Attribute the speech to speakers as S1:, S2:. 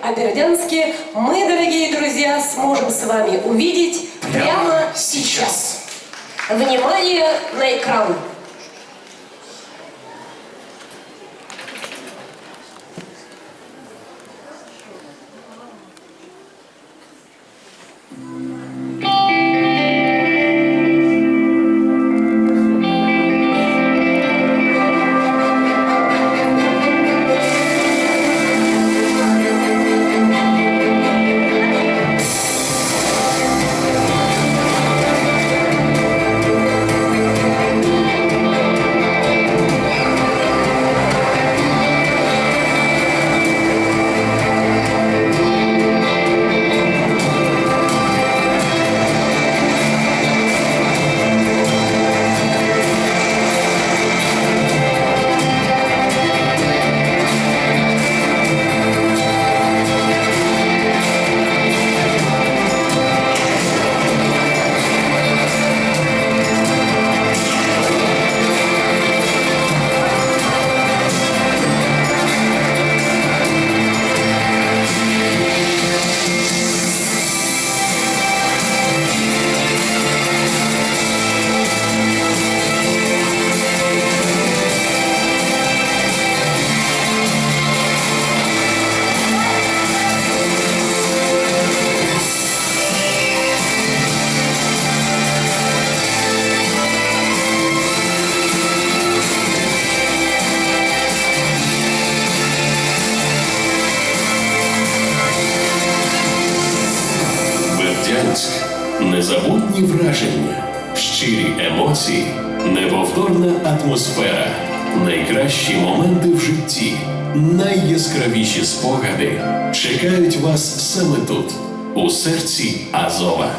S1: о Бердянске мы, дорогие друзья, сможем с вами увидеть прямо сейчас. Внимание на экран.
S2: Бердянськ незабутні враження, щирі емоції, неповторна атмосфера, найкращі моменти в житті, найяскравіші спогади. Чекають вас саме тут, у серці Азова.